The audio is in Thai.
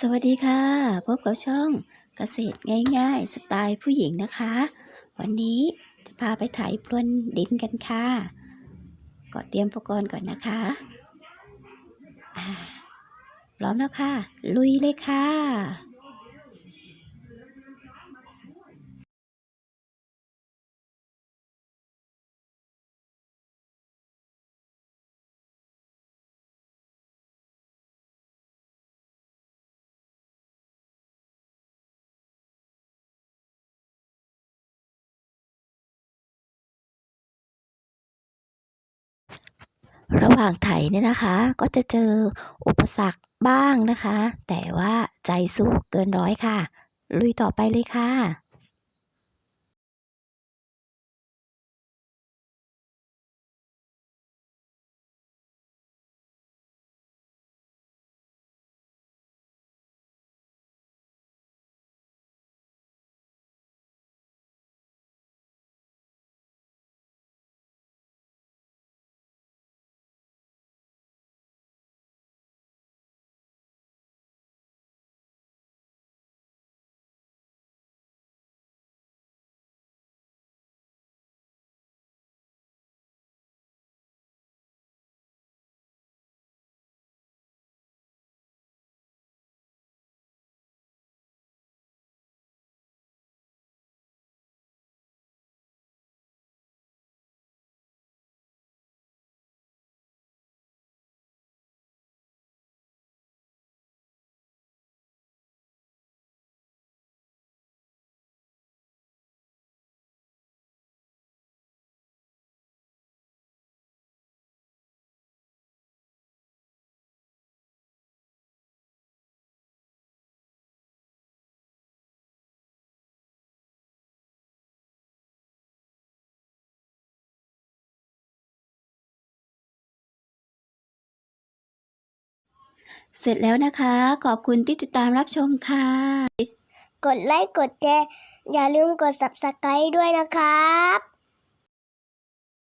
สวัสดีค่ะ พบกับช่องเกษตรง่ายๆ สไตล์ผู้หญิงนะคะ วันนี้จะพาไปไถพรวนดินกันค่ะ ก็เตรียมอุปกรณ์ก่อนนะคะพร้อมแล้วค่ะ ลุยเลยค่ะ ระหว่างไถเนี่ยนะคะ ก็จะเจออุปสรรคบ้างนะคะ แต่ว่าใจสู้เกินร้อยค่ะ ลุยต่อไปเลยค่ะ เสร็จแล้วนะคะ ขอบคุณที่ติดตามรับชมค่ะ กดไลค์กดแชร์อย่าลืมกด subscribe ด้วยนะครับ